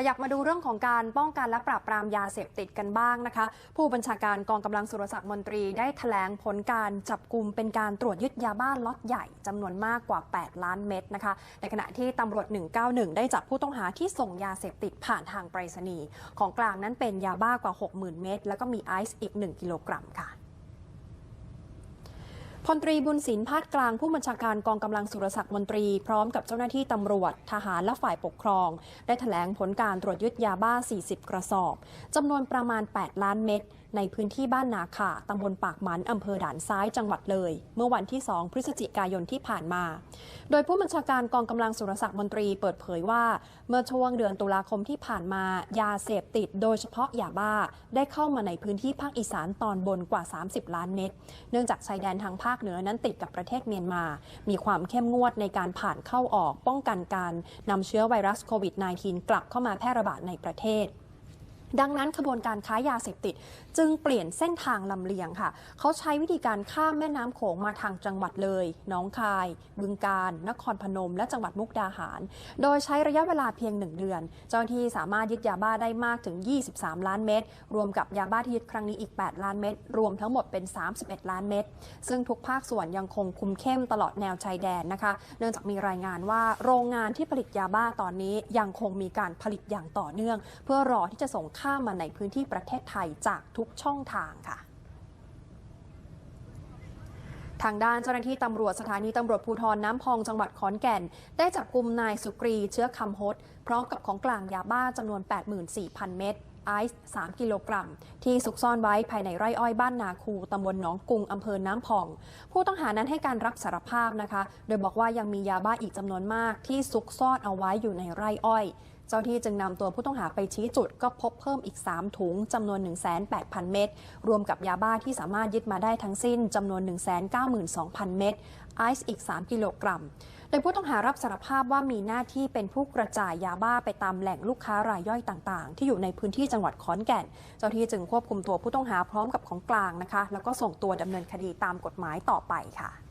ขยับมาดูเรื่องของการป้องกันและปราบปรามยาเสพติดกันบ้างนะคะ ผู้บัญชาการกองกำลังสุรศักดิ์มนตรีได้แถลงผลการจับกลุ่มเป็นการตรวจยึดยาบ้าล็อตใหญ่จำนวนมากกว่า 8 ล้านเม็ดนะคะ ในขณะที่ตำรวจ 191 ได้จับผู้ต้องหาที่ส่งยาเสพติดผ่านทางไปรษณีย์ของกลางนั้นเป็นยาบ้ากว่า 60,000 เม็ดแล้วก็มีไอซ์อีก 1 กิโลกรัมค่ะ พลตรีบุญศิลป์พาดกลางผู้บัญชาการกองกำลังสุรศักดิ์มนตรี พร้อมกับเจ้าหน้าที่ตำรวจ ทหารและฝ่ายปกครอง ได้แถลงผลการตรวจยึดยาบ้า 40 กระสอบจำนวนประมาณ 8 ล้านเม็ดในพื้นที่บ้านนาขาตำบลปากหมันอำเภอด่านซ้ายจังหวัดเลย เมื่อวันที่ 2 พฤศจิกายนที่ผ่านมา โดยผู้บัญชาการกองกำลังสุรศักดิ์มนตรีเปิดเผยว่า เมื่อช่วงเดือนตุลาคมที่ผ่านมา ยาเสพติดโดยเฉพาะยาบ้า ได้เข้ามาในพื้นที่ภาคอีสานตอนบนกว่า 30 ล้านเม็ดเนื่องจากชายแดนทางภาคเหนือนั้นติดกับประเทศเมียนมา มีความเข้มงวดในการผ่านเข้าออกป้องกันการนำเชื้อไวรัสโควิด -19 กลับเข้ามาแพร่ระบาดในประเทศ ดังนั้นขบวนการค้ายาเสพติด จึงเปลี่ยนเส้นทางลำเลียงค่ะ เขาใช้วิธีการข้ามแม่น้ำโขงมาทางจังหวัดเลยหนองคาย บึงกาฬนครพนม และจังหวัดมุกดาหาร โดยใช้ระยะเวลาเพียงหนึ่งเดือน เจ้าหน้าที่สามารถยึดยาบ้าได้มากถึง 23 ล้านเม็ดรวมกับยาบ้าที่ยึดครั้งนี้อีก 8 ล้านเม็ดรวมทั้งหมดเป็น 31 ล้านเม็ดซึ่งทุกภาคส่วนยังคงคุมเข้มตลอดแนวชายแดนนะคะ เนื่องจากมีรายงานว่าโรงงานที่ผลิตยาบ้าตอนนี้ยังคงมีการผลิตอย่างต่อเนื่อง เพื่อรอที่จะส่งข้ามมาในพื้นที่ประเทศไทยจากทุกช่องทางค่ะทางด้านเจ้าหน้าที่ตำรวจสถานีตำรวจภูธรน้ำพองจังหวัดขอนแก่น ได้จับกลุ่มนายสุกรีเชื้อคำฮดพร้อมกับของกลางยาบ้าจำนวน 84,000 เม็ดไอซ์3กิโลกรัม ที่ซุกซ่อนไว้ภายในไร่อ้อยบ้านนาคูตำบลหนองกุงอำเภอน้ำพอง ผู้ต้องหานั้นให้การรับสารภาพนะคะ โดยบอกว่ายังมียาบ้าอีกจำนวนมากที่ซุกซ่อนเอาไว้อยู่ในไร่อ้อย เจ้าที่จึงนำตัวผู้ต้องหาไปชี้จุดก็พบเพิ่มอีก 3 ถุงจำนวน 1 8 0 0 0 เม็ดรวมกับยาบ้าที่สามารถยึดมาได้ทั้งสิ้นจำนวน 192,000 เม็ดไอซ์อีก 3 กิโลกรัม โดยผู้ต้องหารับสารภาพว่ามีหน้าที่เป็นผู้กระจายยาบ้าไปตามแหล่งลูกค้ารายย่อยต่าง ๆ ที่อยู่ในพื้นที่จังหวัดขอนแก่น เจ้าที่จึงควบคุมตัวผู้ต้องหาพร้อมกับของกลางนะคะ แล้วก็ส่งตัวดำเนินคดีตามกฎหมายต่อไปค่ะ